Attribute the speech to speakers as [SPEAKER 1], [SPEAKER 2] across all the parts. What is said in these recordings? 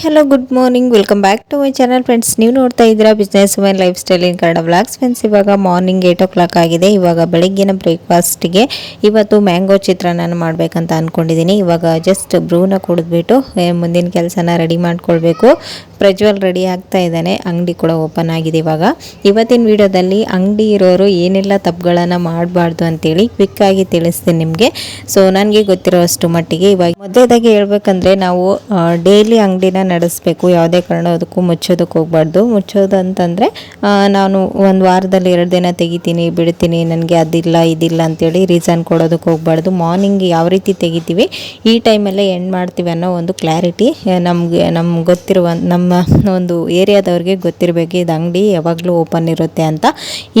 [SPEAKER 1] Hello good morning welcome back to my channel friends ನೀವು ನೋಡ್ತಾ ಇದ್ದೀರಾ business women lifestyle in Kannada vlogs friends ಇವಾಗ morning eight o'clock ಆಗಿದೆ. ಇವಾಗ ಬೆಳಗ್ಗಿನ ಬ್ರೇಕ್ಫಾಸ್ಟ್ಗೆ ಇವತ್ತು ಮ್ಯಾಂಗೋ ಚಿತ್ರಾನ್ನ ಮಾಡಬೇಕಂತ ಅಂದ್ಕೊಂಡಿದ್ದೀನಿ ಇವಾಗ ಜಸ್ಟ್ ಬ್ರೂನ ಕುಡಿದ್ಬಿಟ್ಟು ಮುಂದಿನ ಕೆಲಸನ ರೆಡಿ ಮಾಡ್ಕೊಳ್ಬೇಕು. ಪ್ರಜ್ವಲ್ ರೆಡಿ ಆಗ್ತಾ ಇದ್ದಾನೆ. ಅಂಗಡಿ ಕೂಡ ಓಪನ್ ಆಗಿದೆ ಇವಾಗ. ಇವತ್ತಿನ ವಿಡಿಯೋದಲ್ಲಿ ಅಂಗಡಿ ಇರೋರು ಏನೆಲ್ಲ ತಪ್ಪುಗಳನ್ನು ಮಾಡಬಾರ್ದು ಅಂತೇಳಿ ಕ್ವಿಕ್ ಆಗಿ ತಿಳಿಸ್ತೀನಿ ನಿಮಗೆ. ಸೊ ನನಗೆ ಗೊತ್ತಿರೋ ಅಷ್ಟು ಮಟ್ಟಿಗೆ ಇವಾಗ ಮೊದಲೇದಾಗಿ ಹೇಳ್ಬೇಕಂದ್ರೆ ನಾವು ಡೈಲಿ ಅಂಗಡಿನ ನಡೆಸಬೇಕು, ಯಾವುದೇ ಕಾರಣ ಅದಕ್ಕೂ ಮುಚ್ಚೋದಕ್ಕೆ ಹೋಗ್ಬಾರ್ದು. ಮುಚ್ಚೋದು ಅಂತಂದರೆ ನಾನು ಒಂದು ವಾರದಲ್ಲಿ ಎರಡು ದಿನ ತೆಗಿತೀನಿ, ಬಿಡ್ತೀನಿ, ನನಗೆ ಅದಿಲ್ಲ, ಇದಿಲ್ಲ ಅಂತೇಳಿ ರೀಸನ್ ಕೊಡೋದಕ್ಕೆ ಹೋಗ್ಬಾರ್ದು. ಮಾರ್ನಿಂಗ್ ಯಾವ ರೀತಿ ತೆಗಿತೀವಿ, ಈ ಟೈಮಲ್ಲೇ ಎಂಡ್ ಮಾಡ್ತೀವಿ ಅನ್ನೋ ಒಂದು ಕ್ಲಾರಿಟಿ ನಮಗೆ ನಮ್ಗೆ ಗೊತ್ತಿರುವ, ನಮ್ಮ ಒಂದು ಏರಿಯಾದವ್ರಿಗೆ ಗೊತ್ತಿರಬೇಕು, ಇದು ಅಂಗಡಿ ಯಾವಾಗಲೂ ಓಪನ್ ಇರುತ್ತೆ ಅಂತ.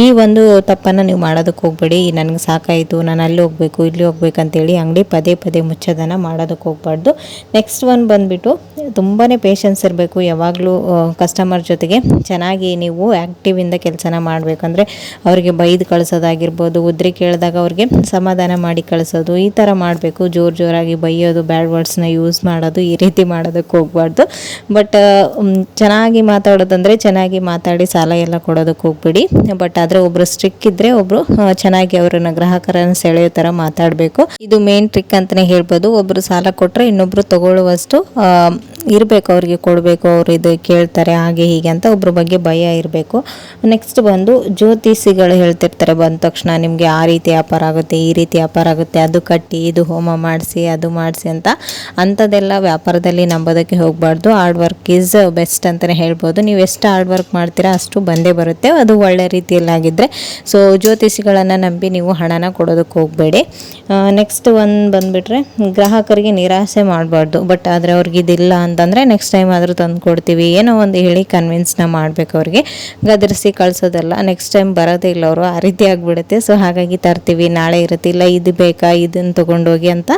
[SPEAKER 1] ಈ ಒಂದು ತಪ್ಪನ್ನು ನೀವು ಮಾಡೋದಕ್ಕೆ ಹೋಗ್ಬೇಡಿ. ನನಗೆ ಸಾಕಾಯಿತು, ನಾನು ಅಲ್ಲಿ ಹೋಗಬೇಕು, ಇಲ್ಲಿ ಹೋಗ್ಬೇಕಂತೇಳಿ ಅಂಗಡಿ ಪದೇ ಪದೇ ಮುಚ್ಚೋದನ್ನು ಮಾಡೋದಕ್ಕೆ ಹೋಗ್ಬಾರ್ದು. ನೆಕ್ಸ್ಟ್ ಒಂದು ಬಂದುಬಿಟ್ಟು ತುಂಬಾ ಪೇಷನ್ಸ್ ಇರಬೇಕು, ಯಾವಾಗಲೂ ಕಸ್ಟಮರ್ ಜೊತೆಗೆ ಚೆನ್ನಾಗಿ ನೀವು ಆ್ಯಕ್ಟಿವಿಂದ ಕೆಲಸನ ಮಾಡಬೇಕಂದ್ರೆ ಅವರಿಗೆ ಬೈದು ಕಳಿಸೋದಾಗಿರ್ಬೋದು, ಉದ್ರಿ ಕೇಳಿದಾಗ ಅವ್ರಿಗೆ ಸಮಾಧಾನ ಮಾಡಿ ಕಳಿಸೋದು, ಈ ಥರ ಮಾಡಬೇಕು. ಜೋರು ಜೋರಾಗಿ ಬೈಯೋದು ಬ್ಯಾಡ್ ವರ್ಡ್ಸ್ನ ಯೂಸ್ ಮಾಡೋದು, ಈ ರೀತಿ ಮಾಡೋದಕ್ಕೆ ಹೋಗಬಾರ್ದು. ಬಟ್ ಚೆನ್ನಾಗಿ ಮಾತಾಡೋದಂದರೆ ಚೆನ್ನಾಗಿ ಮಾತಾಡಿ ಸಾಲ ಎಲ್ಲ ಕೊಡೋದಕ್ಕೆ ಹೋಗ್ಬಿಡಿ. ಬಟ್ ಆದರೆ ಒಬ್ಬರು ಸ್ಟ್ರಿಕ್ ಇದ್ದರೆ ಒಬ್ಬರು ಚೆನ್ನಾಗಿ ಅವರನ್ನು ಗ್ರಾಹಕರನ್ನು ಸೆಳೆಯೋ ಥರ ಮಾತಾಡಬೇಕು. ಇದು ಮೇನ್ ಟ್ರಿಕ್ ಅಂತಲೇ ಹೇಳ್ಬೋದು. ಒಬ್ಬರು ಸಾಲ ಕೊಟ್ಟರೆ ಇನ್ನೊಬ್ಬರು ತಗೊಳ್ಳುವಷ್ಟು ಇರಬೇಕು, ಅವ್ರಿಗೆ ಕೊಡಬೇಕು, ಅವ್ರು ಇದು ಕೇಳ್ತಾರೆ, ಹಾಗೆ ಹೀಗೆ ಅಂತ ಒಬ್ಬರ ಬಗ್ಗೆ ಭಯ ಇರಬೇಕು. ನೆಕ್ಸ್ಟ್ ಬಂದು ಜ್ಯೋತಿಷಿಗಳು ಹೇಳ್ತಿರ್ತಾರೆ, ಬಂದ ತಕ್ಷಣ ನಿಮಗೆ ಆ ರೀತಿ ವ್ಯಾಪಾರ ಆಗುತ್ತೆ, ಈ ರೀತಿ ವ್ಯಾಪಾರ ಆಗುತ್ತೆ, ಅದು ಕಟ್ಟಿ, ಇದು ಹೋಮ ಮಾಡಿಸಿ, ಅದು ಮಾಡಿಸಿ ಅಂತ ಅಂಥದ್ದೆಲ್ಲ ವ್ಯಾಪಾರದಲ್ಲಿ ನಂಬೋದಕ್ಕೆ ಹೋಗಬಾರ್ದು. ಹಾರ್ಡ್ ವರ್ಕ್ ಈಸ್ ಬೆಸ್ಟ್ ಅಂತಲೇ ಹೇಳ್ಬೋದು. ನೀವು ಎಷ್ಟು ಹಾರ್ಡ್ ವರ್ಕ್ ಮಾಡ್ತೀರಾ ಅಷ್ಟು ಬಂದೇ ಬರುತ್ತೆ. ಅದು ಒಳ್ಳೆ ರೀತಿಯಲ್ಲಿ ಆಗಿದ್ದರೆ ಸೊ ಜ್ಯೋತಿಷಿಗಳನ್ನು ನಂಬಿ ನೀವು ಹಣನ ಕೊಡೋದಕ್ಕೆ ಹೋಗಬೇಡಿ. ನೆಕ್ಸ್ಟ್ ಒಂದು ಬಂದುಬಿಟ್ರೆ ಗ್ರಾಹಕರಿಗೆ ನಿರಾಸೆ ಮಾಡಬಾರ್ದು. ಬಟ್ ಆದರೆ ಅವ್ರಿಗೆ ಇದಿಲ್ಲ ಅಂತಂದರೆ ನೆಕ್ಸ್ಟ್ ಟೈಮ್ ಆದರೂ ತಂದು ಕೊಡ್ತೀವಿ. ಏನೋ ಒಂದು ಹೇಳಿ ಕನ್ವಿನ್ಸ್ನ ಮಾಡಬೇಕು ಅವ್ರಿಗೆ. ಗದರಿಸಿ ಕಳಿಸೋದಲ್ಲ ನೆಕ್ಸ್ಟ್ ಟೈಮ್ ಬರೋದೇ ಇಲ್ಲ ಅವರು ಆ ರೀತಿ ಆಗಿಬಿಡುತ್ತೆ. ಸೊ ಹಾಗಾಗಿ ತರ್ತೀವಿ. ನಾಳೆ ಇರುತ್ತಿಲ್ಲ ಇದು ಬೇಕಾ ಇದನ್ನು ತೊಗೊಂಡೋಗಿ ಅಂತ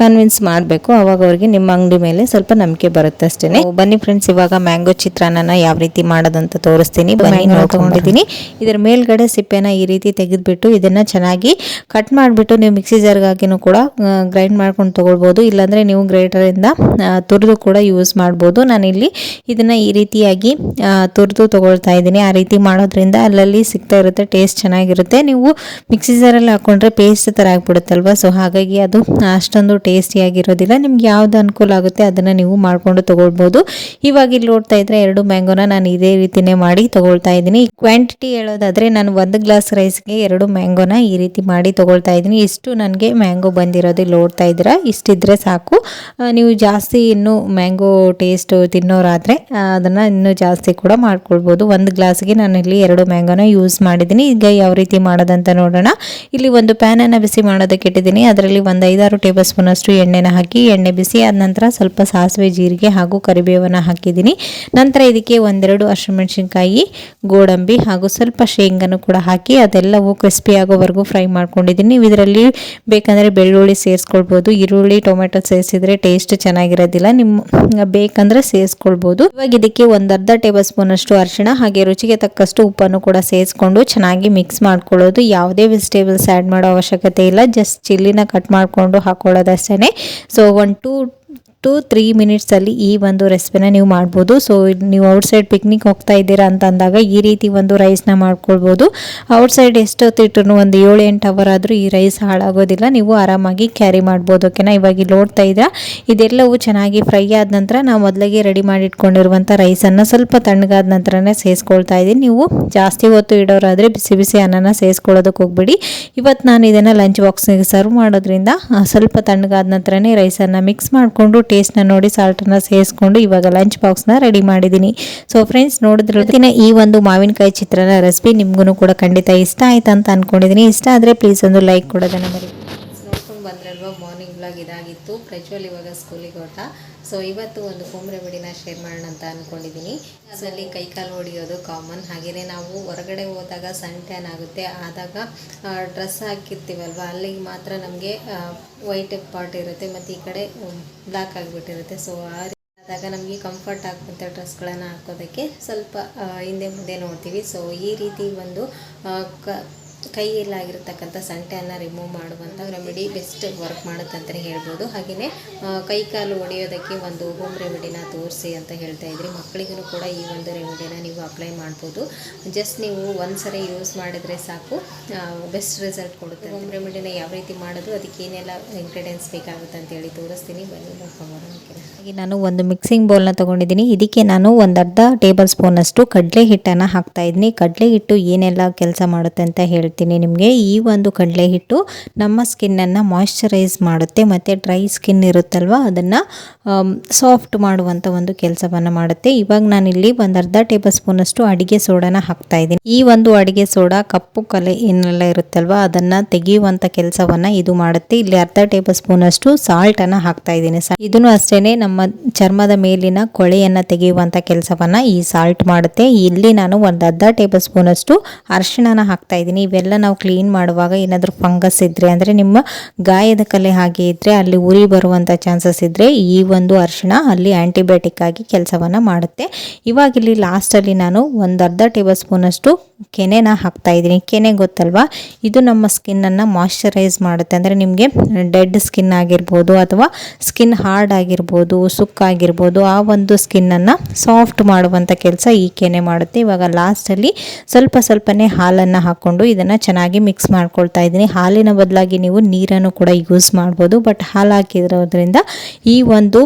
[SPEAKER 1] ಕನ್ವಿನ್ಸ್ ಮಾಡಬೇಕು. ಅವಾಗ ಅವ್ರಿಗೆ ನಿಮ್ಮ ಅಂಗಡಿ ಮೇಲೆ ಸ್ವಲ್ಪ ನಂಬಿಕೆ ಬರುತ್ತೆ ಅಷ್ಟೇ ಬನ್ನಿ ಫ್ರೆಂಡ್ಸ್ ಇವಾಗ ಮ್ಯಾಂಗೋ ಚಿತ್ರಾನ್ನ ಯಾವ ರೀತಿ ಮಾಡೋದಂತ ತೋರಿಸ್ತೀನಿ. ಬನ್ನಿ ನೋಡ್ಕೊಂಡಿದ್ದೀನಿ ಇದರ ಮೇಲ್ಗಡೆ ಸಿಪ್ಪೆನ ಈ ರೀತಿ ತೆಗೆದುಬಿಟ್ಟು ಇದನ್ನ ಚೆನ್ನಾಗಿ ಕಟ್ ಮಾಡಿಬಿಟ್ಟು ನೀವು ಮಿಕ್ಸಿ ಜಾರ್ಗಾಗಿನೂ ಕೂಡ ಗ್ರೈಂಡ್ ಮಾಡ್ಕೊಂಡು ತಗೊಳ್ಬೋದು. ಇಲ್ಲಾಂದರೆ ನೀವು ಗ್ರೈಂಡರಿಂದ ತುರಿದು ಕೂಡ ಯೂಸ್ ಮಾಡ್ಬೋದು. ನಾನಿಲ್ಲಿ ಇದನ್ನು ಈ ರೀತಿಯಾಗಿ ತುರಿದು ತೊಗೊಳ್ತಾ ಇದ್ದೀನಿ. ಆ ರೀತಿ ಮಾಡೋದ್ರಿಂದ ಅಲ್ಲಲ್ಲಿ ಸಿಗ್ತಾ ಇರುತ್ತೆ ಟೇಸ್ಟ್ ಚೆನ್ನಾಗಿರುತ್ತೆ. ನೀವು ಮಿಕ್ಸಿ ಜಾರಲ್ಲಿ ಹಾಕೊಂಡ್ರೆ ಪೇಸ್ಟ್ ಥರ ಆಗಿಬಿಡುತ್ತಲ್ವ? ಸೊ ಹಾಗಾಗಿ ಅದು ಅಷ್ಟೊಂದು ಟೇಸ್ಟಿಯಾಗಿರೋದಿಲ್ಲ ನಿಮ್ಗೆ ಯಾವ್ದು ಅನುಕೂಲ ಆಗುತ್ತೆ ಅದನ್ನು ನೀವು ಮಾಡಿಕೊಂಡು ತೊಗೊಳ್ಬೋದು. ಇವಾಗ ಇಲ್ಲಿ ನೋಡ್ತಾ ಇದ್ರೆ ಎರಡು ಮ್ಯಾಂಗೋನ ನಾನು ಇದೇ ರೀತಿನೇ ಮಾಡಿ ತೊಗೊಳ್ತಾ ಇದ್ದೀನಿ. ಕ್ವಾಂಟಿಟಿ ಹೇಳೋದಾದರೆ ನಾನು ಒಂದು ಗ್ಲಾಸ್ ರೈಸ್ಗೆ ಎರಡು ಮ್ಯಾಂಗೋನ ಈ ರೀತಿ ಮಾಡಿ ತೊಗೊಳ್ತಾ ಇದ್ದೀನಿ. ಇಷ್ಟು ನನಗೆ ಮ್ಯಾಂಗೋ ಬಂದಿರೋದು ನೋಡ್ತಾ ಇದ್ದೀರಾ? ಇಷ್ಟಿದ್ರೆ ಸಾಕು. ನೀವು ಜಾಸ್ತಿ ಇನ್ನು ಮ್ಯಾಂಗೋ ಟೇಸ್ಟ್ ತಿನ್ನೋರಾದರೆ ಅದನ್ನು ಇನ್ನೂ ಜಾಸ್ತಿ ಕೂಡ ಮಾಡ್ಕೊಳ್ಬೋದು. ಒಂದು ಗ್ಲಾಸ್ಗೆ ನಾನು ಇಲ್ಲಿ ಎರಡು ಮ್ಯಾಂಗೋನ ಯೂಸ್ ಮಾಡಿದ್ದೀನಿ ಈಗ ಯಾವ ರೀತಿ ಮಾಡೋದಂತ ನೋಡೋಣ. ಇಲ್ಲಿ ಒಂದು ಪ್ಯಾನನ್ನು ಬಿಸಿ ಮಾಡೋದಕ್ಕೆ ಇಟ್ಟಿದ್ದೀನಿ. ಅದರಲ್ಲಿ ಒಂದು ಐದಾರು ಟೇಬಲ್ ಸ್ಪೂನ್ ಅಷ್ಟು ಎಣ್ಣೆನ ಹಾಕಿ, ಎಣ್ಣೆ ಬಿಸಿ ಆದ ನಂತರ ಸ್ವಲ್ಪ ಸಾಸಿವೆ, ಜೀರಿಗೆ ಹಾಗೂ ಕರಿಬೇವನ್ನು ಹಾಕಿದ್ದೀನಿ ನಂತರ ಇದಕ್ಕೆ ಒಂದೆರಡು ಹಸಿಮೆಣಸಿನ್ಕಾಯಿ, ಗೋಡಂಬಿ ಹಾಗೂ ಸ್ವಲ್ಪ ಶೇಂಗನ್ನು ಕೂಡ ಹಾಕಿ, ಅದೆಲ್ಲವೂ ಕ್ರಿಸ್ಪಿ ಆಗೋವರೆಗೂ ಫ್ರೈ ಮಾಡ್ಕೊಂಡಿದ್ದೀನಿ ಇದರಲ್ಲಿ ಬೇಕಂದರೆ ಬೆಳ್ಳುಳ್ಳಿ ಸೇರಿಸ್ಕೊಳ್ಬೋದು. ಈರುಳ್ಳಿ, ಟೊಮೆಟೊ ಸೇರಿಸಿದ್ರೆ ಟೇಸ್ಟ್ ಚೆನ್ನಾಗಿರೋದಿಲ್ಲ. ನಿಮ್ಮ ಬೇಕಂದ್ರೆ ಸೇರಿಸ್ಕೊಳ್ಬಹುದು ಇವಾಗ ಇದಕ್ಕೆ ಒಂದು ಅರ್ಧ ಟೇಬಲ್ ಸ್ಪೂನ್ ಅಷ್ಟು ಅರಿಶಿಣ ಹಾಗೆ ರುಚಿಗೆ ತಕ್ಕಷ್ಟು ಉಪ್ಪನ್ನು ಕೂಡ ಸೇರಿಸ್ಕೊಂಡು ಚೆನ್ನಾಗಿ ಮಿಕ್ಸ್ ಮಾಡ್ಕೊಳ್ಳೋದು. ಯಾವುದೇ ವೆಜಿಟೇಬಲ್ಸ್ ಆ್ಯಡ್ ಮಾಡೋ ಅವಶ್ಯಕತೆ ಇಲ್ಲ. ಜಸ್ಟ್ ಚಿಲ್ಲಿನ ಕಟ್ ಮಾಡಿಕೊಂಡು ಹಾಕೊಳ್ಳೋದಷ್ಟೇ so one two to three ಮಿನಿಟ್ಸಲ್ಲಿ ಈ ಒಂದು ರೆಸಿಪಿನ ನೀವು ಮಾಡ್ಬೋದು. ಸೊ ನೀವು ಔಟ್ಸೈಡ್ ಪಿಕ್ನಿಕ್ ಹೋಗ್ತಾ ಇದ್ದೀರಾ ಅಂತ ಅಂದಾಗ ಈ ರೀತಿ ಒಂದು ರೈಸ್ನ ಮಾಡ್ಕೊಳ್ಬೋದು. ಔಟ್ಸೈಡ್ ಎಷ್ಟೊತ್ತಿಟ್ರು ಒಂದು ಏಳು ಎಂಟು ಅವರ್ ಆದರೂ ಈ ರೈಸ್ ಹಾಳಾಗೋದಿಲ್ಲ. ನೀವು ಆರಾಮಾಗಿ ಕ್ಯಾರಿ ಮಾಡ್ಬೋದು ಓಕೆನಾ ಇವಾಗ ಇಲ್ಲಿ ನೋಡ್ತಾ ಇದ್ದೀರಾ. ಇದೆಲ್ಲವೂ ಚೆನ್ನಾಗಿ ಫ್ರೈ ಆದ ನಂತರ ನಾವು ಮೊದಲಿಗೆ ರೆಡಿ ಮಾಡಿ ಇಟ್ಕೊಂಡಿರುವಂಥ ರೈಸನ್ನು ಸ್ವಲ್ಪ ತಣ್ಣಗಾದ ನಂತರನೇ ಸೇರಿಸ್ಕೊಳ್ತಾ ಇದ್ದೀನಿ. ನೀವು ಜಾಸ್ತಿ ಹೊತ್ತು ಇಡೋರಾದರೆ ಬಿಸಿ ಬಿಸಿ ಅನ್ನನ ಸೇರಿಸ್ಕೊಳ್ಳೋದಕ್ಕೆ ಹೋಗ್ಬೇಡಿ. ಇವತ್ತು ನಾನು ಇದನ್ನು ಲಂಚ್ ಬಾಕ್ಸ್ಗೆ ಸರ್ವ್ ಮಾಡೋದ್ರಿಂದ ಸ್ವಲ್ಪ ತಣ್ಣಗಾದ ನಂತರನೇ ರೈಸನ್ನು ಮಿಕ್ಸ್ ಮಾಡಿಕೊಂಡು ಟೇಸ್ಟ್ನ ನೋಡಿ ಸಾಲ್ಟನ್ನು ಸೇರಿಸ್ಕೊಂಡು ಇವಾಗ ಲಂಚ್ ಬಾಕ್ಸ್ನ ರೆಡಿ ಮಾಡಿದ್ದೀನಿ. ಸೊ ಫ್ರೆಂಡ್ಸ್ ನೋಡಿದ್ರು ಇವತ್ತಿನ ಈ ಒಂದು ಮಾವಿನಕಾಯಿ ಚಿತ್ರನ ರೆಸಿಪಿ ನಿಮ್ಗೂ ಕೂಡ ಖಂಡಿತ ಇಷ್ಟ ಆಯ್ತು ಅಂತ ಅಂದ್ಕೊಂಡಿದ್ದೀನಿ ಇಷ್ಟ ಆದರೆ ಪ್ಲೀಸ್ ಒಂದು ಲೈಕ್ ಕೊಡೋದನ್ನು ಮರಿ ನೋಡ್ಕೊಂಡು ಬಂದ್ರಲ್ವ? ಮಾರ್ನಿಂಗ್ ಬ್ಲಾಗ್ ಇದಾಗಿತ್ತು. ಪ್ರಜ್ವಲ್ ಇವಾಗ ಸ್ಕೂಲಿಗೆ ಹೊರಟ ಸೊ ಇವತ್ತು ಒಂದು ಕೊಂಬ್ರೆ ಬಡಿನ ಶೇರ್ ಮಾಡೋಣ ಅಂತ ಅಂದ್ಕೊಂಡಿದ್ದೀನಿ ಅದರಲ್ಲಿ ಕೈಕಾಲು ಹೊಡೆಯೋದು ಕಾಮನ್ ಹಾಗೆಯೇ ನಾವು ಹೊರಗಡೆ ಹೋದಾಗ ಸನ್ ಟ್ಯಾನ್ ಆಗುತ್ತೆ. ಆದಾಗ ಡ್ರೆಸ್ ಹಾಕಿರ್ತೀವಲ್ವ, ಅಲ್ಲಿಗೆ ಮಾತ್ರ ನಮಗೆ ವೈಟ್ ಪಾರ್ಟ್ ಇರುತ್ತೆ. ಮತ್ತು ಈ ಕಡೆ ಬ್ಲ್ಯಾಕ್ ಆಗಿಬಿಟ್ಟಿರುತ್ತೆ. ಸೊ ಆ ಆದಾಗ ನಮಗೆ ಕಂಫರ್ಟ್ ಆಗುವಂಥ ಡ್ರೆಸ್ಗಳನ್ನು ಹಾಕೋದಕ್ಕೆ ಸ್ವಲ್ಪ ಹಿಂದೆ ಮುಂದೆ ನೋಡ್ತೀವಿ. ಸೊ ಈ ರೀತಿ ಒಂದು ಕ ಕೈಯಲ್ಲಾಗಿರ್ತಕ್ಕಂಥ ಸಂಟೆಯನ್ನು ರಿಮೂವ್ ಮಾಡುವಂಥ ರೆಮಿಡಿ ಬೆಸ್ಟ್ ವರ್ಕ್ ಮಾಡುತ್ತೆ ಅಂತಲೇ ಹೇಳ್ಬೋದು. ಹಾಗೆಯೇ ಕೈ ಕಾಲು ಒಡೆಯೋದಕ್ಕೆ ಒಂದು ಹೋಮ್ ರೆಮಿಡಿನ ತೋರಿಸಿ ಅಂತ ಹೇಳ್ತಾ ಇದ್ರಿ. ಮಕ್ಕಳಿಗೂ ಕೂಡ ಈ ಒಂದು ರೆಮಿಡಿನ ನೀವು ಅಪ್ಲೈ ಮಾಡ್ಬೋದು. ಜಸ್ಟ್ ನೀವು ಒಂದ್ಸರಿ ಯೂಸ್ ಮಾಡಿದರೆ ಸಾಕು. ಬೆಸ್ಟ್ ರಿಸಲ್ಟ್ ಕೊಡುತ್ತೆ. ಹೋಮ್ ರೆಮಿಡಿನ ಯಾವ ರೀತಿ ಮಾಡೋದು, ಅದಕ್ಕೆ ಏನೆಲ್ಲ ಇಂಗ್ರೀಡಿಯೆಂಟ್ಸ್ ಬೇಕಾಗುತ್ತೆ ಅಂತೇಳಿ ತೋರಿಸ್ತೀನಿ. ಬನ್ನಿ ಹಾಗೆ ನಾನು ಒಂದು ಮಿಕ್ಸಿಂಗ್ ಬೌಲ್ನ ತೊಗೊಂಡಿದ್ದೀನಿ. ಇದಕ್ಕೆ ನಾನು ಒಂದು ಅರ್ಧ ಟೇಬಲ್ ಸ್ಪೂನಷ್ಟು ಕಡಲೆ ಹಿಟ್ಟನ್ನು ಹಾಕ್ತಾ ಇದ್ದೀನಿ. ಕಡಲೆ ಹಿಟ್ಟು ಏನೆಲ್ಲ ಕೆಲಸ ಮಾಡುತ್ತೆ ಅಂತ ಹೇಳ್ತೀನಿ ನಿಮಗೆ ಈ ಒಂದು ಕಡಲೆ ಹಿಟ್ಟು ನಮ್ಮ ಸ್ಕಿನ್ನನ್ನು ಮಾಯ್ಶ್ಚರೈಸ್ ಮಾಡುತ್ತೆ. ಮತ್ತು ಡ್ರೈ ಸ್ಕಿನ್ ಇರುತ್ತಲ್ವ? ಅದನ್ನು ಸಾಫ್ಟ್ ಮಾಡುವಂಥ ಒಂದು ಕೆಲಸವನ್ನು ಮಾಡುತ್ತೆ. ಇವಾಗ ನಾನಿಲ್ಲಿ ಒಂದು ಅರ್ಧ ಟೇಬಲ್ ಸ್ಪೂನಷ್ಟು ಅಡುಗೆ ಸೋಡಾನ ಹಾಕ್ತಾ ಇದ್ದೀನಿ. ಈ ಒಂದು ಅಡುಗೆ ಸೋಡಾ, ಕಪ್ಪು ಕಲೆ ಏನೆಲ್ಲ ಇರುತ್ತಲ್ವ? ಅದನ್ನು ತೆಗೆಯುವಂಥ ಕೆಲಸವನ್ನು ಇದು ಮಾಡುತ್ತೆ. ಇಲ್ಲಿ ಅರ್ಧ ಟೇಬಲ್ ಸ್ಪೂನಷ್ಟು ಸಾಲ್ಟನ್ನು ಹಾಕ್ತಾ ಇದ್ದೀನಿ. ಇದನ್ನು ಅಷ್ಟೇ ನಮ್ಮ ಚರ್ಮದ ಮೇಲಿನ ಕೊಳೆಯನ್ನು ತೆಗೆಯುವಂಥ ಕೆಲಸವನ್ನು ಈ ಸಾಲ್ಟ್ ಮಾಡುತ್ತೆ. ಇಲ್ಲಿ ನಾನು ಒಂದು ಅರ್ಧ ಟೇಬಲ್ ಸ್ಪೂನಷ್ಟು ಅರಿಶಿಣನ ಹಾಕ್ತಾ ಇದ್ದೀನಿ. ನಾವು ಕ್ಲೀನ್ ಮಾಡುವಾಗ ಏನಾದರೂ ಫಂಗಸ್ ಇದ್ದರೆ ಅಂದರೆ ನಿಮ್ಮ ಗಾಯದ ಕಲೆ ಹಾಗೆ ಇದ್ದರೆ ಅಲ್ಲಿ ಉರಿ ಬರುವಂಥ ಚಾನ್ಸಸ್ ಇದ್ದರೆ ಈ ಒಂದು ಅರಿಶಿಣ ಅಲ್ಲಿ ಆ್ಯಂಟಿಬಯೋಟಿಕ್ ಆಗಿ ಕೆಲಸವನ್ನು ಮಾಡುತ್ತೆ. ಇವಾಗ ಇಲ್ಲಿ ಲಾಸ್ಟಲ್ಲಿ ನಾನು ಒಂದು ಅರ್ಧ ಟೇಬಲ್ ಸ್ಪೂನಷ್ಟು ಕೆನೆನ ಹಾಕ್ತಾ ಇದ್ದೀನಿ. ಕೆನೆ ಗೊತ್ತಲ್ವಾ? ಇದು ನಮ್ಮ ಸ್ಕಿನ್ನನ್ನು ಮಾಯ್ಶ್ಚರೈಸ್ ಮಾಡುತ್ತೆ. ಅಂದರೆ ನಿಮಗೆ ಡೆಡ್ ಸ್ಕಿನ್ ಆಗಿರ್ಬೋದು ಅಥವಾ ಸ್ಕಿನ್ ಹಾರ್ಡ್ ಆಗಿರ್ಬೋದು ಸುಕ್ಕಾಗಿರ್ಬೋದು ಆ ಒಂದು ಸ್ಕಿನ್ನನ್ನು ಸಾಫ್ಟ್ ಮಾಡುವಂಥ ಕೆಲಸ ಈ ಕೆನೆ ಮಾಡುತ್ತೆ. ಇವಾಗ ಲಾಸ್ಟಲ್ಲಿ ಸ್ವಲ್ಪ ಸ್ವಲ್ಪನೇ ಹಾಲನ್ನು ಹಾಕ್ಕೊಂಡು ಇದನ್ನು ಚೆನ್ನಾಗಿ ಮಿಕ್ಸ್ ಮಾಡ್ಕೊಳ್ತಾ ಇದ್ದೀನಿ. ಹಾಲಿನ ಬದಲಾಗಿ ನೀವು ನೀರನ್ನು ಕೂಡ ಯೂಸ್ ಮಾಡ್ಬೋದು. ಬಟ್ ಹಾಲು ಹಾಕಿರೋದ್ರಿಂದ ಈ ಒಂದು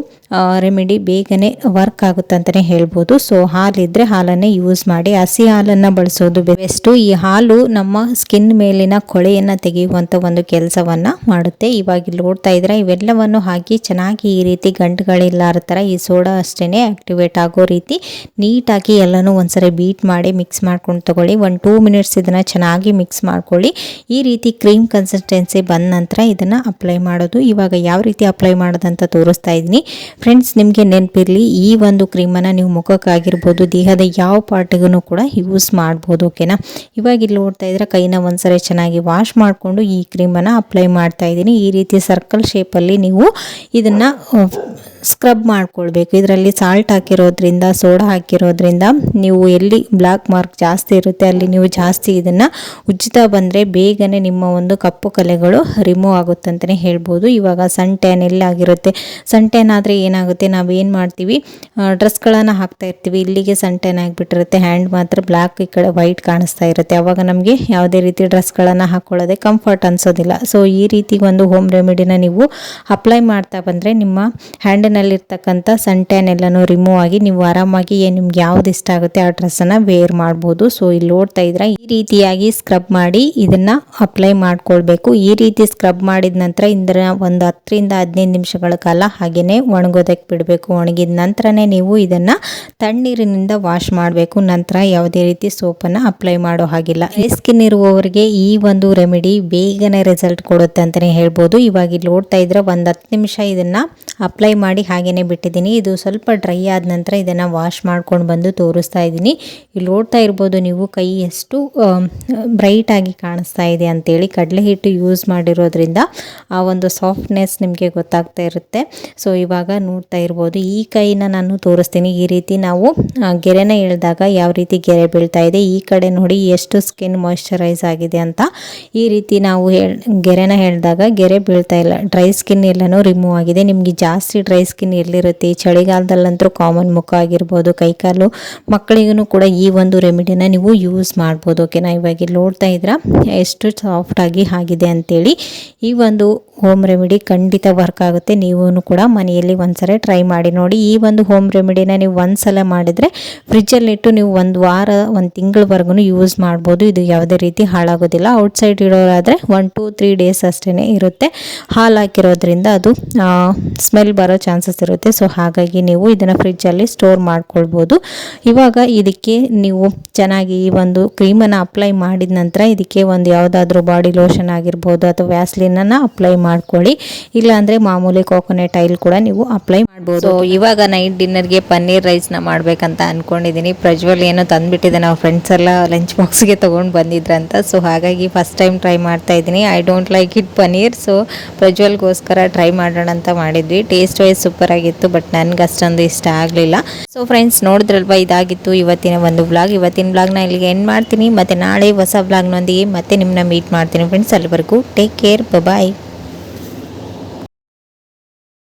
[SPEAKER 1] ರೆಮಿಡಿ ಬೇಗನೆ ವರ್ಕ್ ಆಗುತ್ತೆ ಅಂತಲೇ ಹೇಳ್ಬೋದು. ಸೊ ಹಾಲಿದ್ರೆ ಹಾಲನ್ನೇ ಯೂಸ್ ಮಾಡಿ ಹಸಿ ಹಾಲನ್ನು ಬಳಸೋದು ಬೆಸ್ಟು ಈ ಹಾಲು ನಮ್ಮ ಸ್ಕಿನ್ ಮೇಲಿನ ಕೊಳೆಯನ್ನು ತೆಗೆಯುವಂಥ ಒಂದು ಕೆಲಸವನ್ನು ಮಾಡುತ್ತೆ. ಇವಾಗ ಇಲ್ಲಿ ನೋಡ್ತಾ ಇದ್ರೆ ಇವೆಲ್ಲವನ್ನು ಹಾಕಿ ಚೆನ್ನಾಗಿ ಈ ರೀತಿ ಗಂಟುಗಳಿಲ್ಲಾರ ಥರ ಈ ಸೋಡಾ ಅಷ್ಟೇ ಆಕ್ಟಿವೇಟ್ ಆಗೋ ರೀತಿ ನೀಟಾಗಿ ಎಲ್ಲನೂ ಒಂದ್ಸರಿ ಬೀಟ್ ಮಾಡಿ ಮಿಕ್ಸ್ ಮಾಡ್ಕೊಂಡು ತಗೊಳ್ಳಿ. ಒಂದು ಟೂ ಮಿನಿಟ್ಸ್ ಇದನ್ನು ಚೆನ್ನಾಗಿ ಮಿಕ್ಸ್ ಮಾಡ್ಕೊಳ್ಳಿ. ಈ ರೀತಿ ಕ್ರೀಮ್ ಕನ್ಸಿಸ್ಟೆನ್ಸಿ ಬಂದ ನಂತರ ಇದನ್ನು ಅಪ್ಲೈ ಮಾಡೋದು. ಇವಾಗ ಯಾವ ರೀತಿ ಅಪ್ಲೈ ಮಾಡೋದಂತ ತೋರಿಸ್ತಾ ಇದ್ದೀನಿ. ಫ್ರೆಂಡ್ಸ್ ನಿಮಗೆ ನೆನಪಿರಲಿ, ಈ ಒಂದು ಕ್ರೀಮನ್ನು ನೀವು ಮುಖಕ್ಕಾಗಿರ್ಬೋದು, ದೇಹದ ಯಾವ ಪಾರ್ಟಿಗೂ ಕೂಡ ಯೂಸ್ ಮಾಡ್ಬೋದು ಓಕೆನಾ ಇವಾಗ ಇಲ್ಲಿ ನೋಡ್ತಾ ಇದ್ರೆ ಕೈನ ಒಂದ್ಸರಿ ಚೆನ್ನಾಗಿ ವಾಶ್ ಮಾಡಿಕೊಂಡು ಈ ಕ್ರೀಮನ್ನು ಅಪ್ಲೈ ಮಾಡ್ತಾ ಇದ್ದೀನಿ. ಈ ರೀತಿ ಸರ್ಕಲ್ ಶೇಪಲ್ಲಿ ನೀವು ಇದನ್ನು ಸ್ಕ್ರಬ್ ಮಾಡ್ಕೊಳ್ಬೇಕು. ಇದರಲ್ಲಿ ಸಾಲ್ಟ್ ಹಾಕಿರೋದ್ರಿಂದ ಸೋಡಾ ಹಾಕಿರೋದ್ರಿಂದ, ನೀವು ಎಲ್ಲಿ ಬ್ಲ್ಯಾಕ್ ಮಾರ್ಕ್ ಜಾಸ್ತಿ ಇರುತ್ತೆ, ಅಲ್ಲಿ ನೀವು ಜಾಸ್ತಿ ಇದನ್ನು ಉಜ್ಜುತ್ತಾ ಬಂದರೆ ಬೇಗನೆ ನಿಮ್ಮ ಒಂದು ಕಪ್ಪು ಕಲೆಗಳು ರಿಮೂವ್ ಆಗುತ್ತೆ ಅಂತಲೇ ಹೇಳ್ಬೋದು. ಇವಾಗ ಸನ್ ಟ್ಯಾನ್ ಎಲ್ಲಾಗಿರುತ್ತೆ. ಸನ್ ಟ್ಯಾನ್ ಆದರೆ ಏನಾಗುತ್ತೆ? ನಾವು ಏನು ಮಾಡ್ತೀವಿ? ಡ್ರೆಸ್ಗಳನ್ನು ಹಾಕ್ತಾ ಇರ್ತೀವಿ. ಇಲ್ಲಿಗೆ ಸನ್ ಟ್ಯಾನ್ ಆಗಿಬಿಟ್ಟಿರುತ್ತೆ. ಹ್ಯಾಂಡ್ ಮಾತ್ರ ಬ್ಲ್ಯಾಕ್ ಈ ಕಡೆ ವೈಟ್ ಕಾಣಿಸ್ತಾ ಇರುತ್ತೆ. ಆವಾಗ ನಮಗೆ ಯಾವುದೇ ರೀತಿ ಡ್ರೆಸ್ಗಳನ್ನು ಹಾಕ್ಕೊಳ್ಳೋದೆ ಕಂಫರ್ಟ್ ಅನ್ಸೋದಿಲ್ಲ. ಸೊ ಈ ರೀತಿ ಒಂದು ಹೋಮ್ ರೆಮಿಡಿನ ನೀವು ಅಪ್ಲೈ ಮಾಡ್ತಾ ಬಂದರೆ ನಿಮ್ಮ ಹ್ಯಾಂಡಿನಲ್ಲಿರ್ತಕ್ಕಂಥ ಸನ್ ಟ್ಯಾನ್ ಎಲ್ಲನೂ ರಿಮೂವ್ ಆಗಿ ನೀವು ಆರಾಮಾಗಿ ನಿಮ್ಗೆ ಯಾವ್ದು ಇಷ್ಟ ಆಗುತ್ತೆ ಆ ಡ್ರೆಸ್ಸನ್ನು ವೇರ್ ಮಾಡ್ಬೋದು. ಸೊ ಇಲ್ಲಿ ನೋಡ್ತಾ ಇದ್ರೆ ಈ ರೀತಿಯಾಗಿ ಸ್ಕ್ರಬ್ ಮಾಡಿ ಇದನ್ನ ಅಪ್ಲೈ ಮಾಡ್ಕೊಳ್ಬೇಕು. ಈ ರೀತಿ ಸ್ಕ್ರಬ್ ಮಾಡಿದ ನಂತರ ಇದರ ಒಂದು ಹತ್ತರಿಂದ ಹದಿನೈದು ನಿಮಿಷಗಳ ಕಾಲ ಹಾಗೇನೆ ಒಣಗೋದಕ್ಕೆ ಬಿಡಬೇಕು. ಒಣಗಿದ ನಂತರನೇ ನೀವು ಇದನ್ನ ತಣ್ಣೀರಿನಿಂದ ವಾಶ್ ಮಾಡಬೇಕು. ನಂತರ ಯಾವುದೇ ರೀತಿ ಸೋಪನ್ನು ಅಪ್ಲೈ ಮಾಡೋ ಹಾಗಿಲ್ಲ. ಸ್ಕಿನ್ ಇರುವವರಿಗೆ ಈ ಒಂದು ರೆಮಿಡಿ ಬೇಗನೆ ರಿಸಲ್ಟ್ ಕೊಡುತ್ತೆ ಅಂತಲೇ ಹೇಳ್ಬೋದು. ಇವಾಗ ಇಲ್ಲಿ ನೋಡ್ತಾ ಇದ್ರೆ ಒಂದು ಹತ್ತು ನಿಮಿಷ ಇದನ್ನ ಅಪ್ಲೈ ಮಾಡಿ ಹಾಗೇನೆ ಬಿಟ್ಟಿದ್ದೀನಿ. ಇದು ಸ್ವಲ್ಪ ಡ್ರೈ ಆದ ನಂತರ ಇದನ್ನು ವಾಶ್ ಮಾಡ್ಕೊಂಡು ಬಂದು ತೋರಿಸ್ತಾ ಇದ್ದೀನಿ. ಇಲ್ಲಿ ನೋಡ್ತಾ ಇರ್ಬೋದು ನೀವು ಕೈ ಎಷ್ಟು ಬ್ರೈಟ್ ಆಗಿ ಕಾಣಿಸ್ತಾ ಇದೆ ಅಂತೇಳಿ ಕಡಲೆ ಹಿಟ್ಟು ಯೂಸ್ ಮಾಡಿರೋದ್ರಿಂದ ಆ ಒಂದು ಸಾಫ್ಟ್ನೆಸ್ ನಿಮಗೆ ಗೊತ್ತಾಗ್ತಾ ಇರುತ್ತೆ. ಸೊ ಇವಾಗ ನೋಡ್ತಾ ಇರ್ಬೋದು. ಈ ಕೈನ ನಾನು ತೋರಿಸ್ತೀನಿ. ಈ ರೀತಿ ನಾವು ಗೆರೆನ ಎಳೆದಾಗ ಯಾವ ರೀತಿ ಗೆರೆ ಬೀಳ್ತಾ ಇದೆ, ಈ ಕಡೆ ನೋಡಿ ಎಷ್ಟು ಸ್ಕಿನ್ ಮಾಯಶ್ಚರೈಸ್ ಆಗಿದೆ ಅಂತ. ಈ ರೀತಿ ನಾವು ಗೆರೆನ ಹೇಳಿದಾಗ ಗೆರೆ ಬೀಳ್ತಾ ಇಲ್ಲ. ಡ್ರೈ ಸ್ಕಿನ್ ಎಲ್ಲನೂ ರಿಮೂವ್ ಆಗಿದೆ. ನಿಮಗೆ ಜಾಸ್ತಿ ಡ್ರೈ ಸ್ಕಿನ್ ಎಲ್ಲಿರುತ್ತೆ? ಚಳಿಗಾಲದಲ್ಲಂತೂ ಕಾಮನ್ ಮುಖ ಆಗಿರ್ಬೋದು. ಕೈಕಾಲು ಮಕ್ಕಳಿಗೂ ಕೂಡ ಈ ಒಂದು ರೆಮಿಡಿನ ನೀವು ಯೂಸ್ ಮಾಡ್ಬೋದು. ಓಕೆನಾ ಇವಾಗ ಇಲ್ಲಿ ಇದ್ರ ಎಷ್ಟು ಸಾಫ್ಟಾಗಿ ಆಗಿದೆ ಅಂತೇಳಿ. ಈ ಒಂದು ಹೋಮ್ ರೆಮಿಡಿ ಖಂಡಿತ ವರ್ಕ್ ಆಗುತ್ತೆ. ನೀವು ಕೂಡ ಮನೆಯಲ್ಲಿ ಒಂದ್ಸಲ ಟ್ರೈ ಮಾಡಿ ನೋಡಿ. ಈ ಒಂದು ಹೋಮ್ ರೆಮಿಡಿನ ನೀವು ಒಂದ್ಸಲ ಮಾಡಿದರೆ ಫ್ರಿಜ್ಜಲ್ಲಿಟ್ಟು ನೀವು ಒಂದು ವಾರ, ಒಂದು ತಿಂಗಳವರೆಗೂ ಯೂಸ್ ಮಾಡ್ಬೋದು. ಇದು ಯಾವುದೇ ರೀತಿ ಹಾಳಾಗೋದಿಲ್ಲ. ಔಟ್ಸೈಡ್ ಇಡೋರಾದರೆ ಒನ್ ಟು ತ್ರೀ ಡೇಸ್ ಅಷ್ಟೇ ಇರುತ್ತೆ. ಹಾಲು ಹಾಕಿರೋದ್ರಿಂದ ಅದು ಸ್ಮೆಲ್ ಬರೋ ಚಾನ್ಸಸ್ ಇರುತ್ತೆ. ಸೊ ಹಾಗಾಗಿ ನೀವು ಇದನ್ನು ಫ್ರಿಜ್ಜಲ್ಲಿ ಸ್ಟೋರ್ ಮಾಡ್ಕೊಳ್ಬೋದು. ಇವಾಗ ಇದಕ್ಕೆ ನೀವು ಚೆನ್ನಾಗಿ ಈ ಒಂದು ಕ್ರೀಮನ್ನು ಅಪ್ಲೈ ಮಾಡಿದ ನಂತರ ಇದಕ್ಕೆ ಒಂದು ಯಾವುದಾದ್ರೂ ಬಾಡಿ ಲೋಷನ್ ಆಗಿರ್ಬೋದು ಅಥವಾ ವ್ಯಾಸ್ಲಿನನ್ನು ಅಪ್ಲೈ ಮಾಡ್ಕೊಳ್ಳಿ. ಇಲ್ಲಾಂದರೆ ಮಾಮೂಲಿ ಕೋಕೋನಟ್ ಆಯಿಲ್ ಕೂಡ ನೀವು ಅಪ್ಲೈ ಮಾಡ್ಬೋದು. ಇವಾಗ ನೈಟ್ ಡಿನ್ನರ್ಗೆ ಪನ್ನೀರ್ ರೈಸ್ನ ಮಾಡಬೇಕಂತ ಅಂದ್ಕೊಂಡಿದ್ದೀನಿ ಪ್ರಜ್ವಲ್ ಏನೋ ತಂದುಬಿಟ್ಟಿದೆ. ನಾವು ಫ್ರೆಂಡ್ಸ್ ಎಲ್ಲ ಲಂಚ್ ಬಾಕ್ಸ್ಗೆ ತೊಗೊಂಡು ಬಂದಿದ್ರಂತ. ಸೊ ಹಾಗಾಗಿ ಫಸ್ಟ್ ಟೈಮ್ ಟ್ರೈ ಮಾಡ್ತಾ ಇದ್ದೀನಿ. I don't like it paneer. So ಪ್ರಜ್ವಲ್ಗೋಸ್ಕರ try ಮಾಡೋಣ ಅಂತ ಮಾಡಿದ್ವಿ. ಟೇಸ್ಟ್ ವೈಸ್ ಸೂಪರ್ ಆಗಿತ್ತು ಬಟ್ ನನಗೆ ಅಷ್ಟೊಂದು ಇಷ್ಟ ಆಗಲಿಲ್ಲ. ಸೊ ಫ್ರೆಂಡ್ಸ್ ನೋಡಿದ್ರಲ್ವ? ಇದಾಗಿತ್ತು ಇವತ್ತಿನ ಒಂದು ಬ್ಲಾಗ್ ಇವತ್ತಿನ ವ್ಲಾಗ್ನ ಇಲ್ಲಿಗೆ ಎಂಡ್ ಮಾಡ್ತೀನಿ. ಮತ್ತು ನಾಳೆ ಹೊಸ ವ್ಲಾಗ್ ವ್ಲಾಗ್ನೊಂದಿಗೆ ಮತ್ತೆ ನಿಮ್ಮನ್ನ ಮೀಟ್ ಮಾಡ್ತೀನಿ ಫ್ರೆಂಡ್ಸ್ ಅಲ್ಲಿವರೆಗೂ ಟೇಕ್ ಕೇರ್ ಬಾಯ್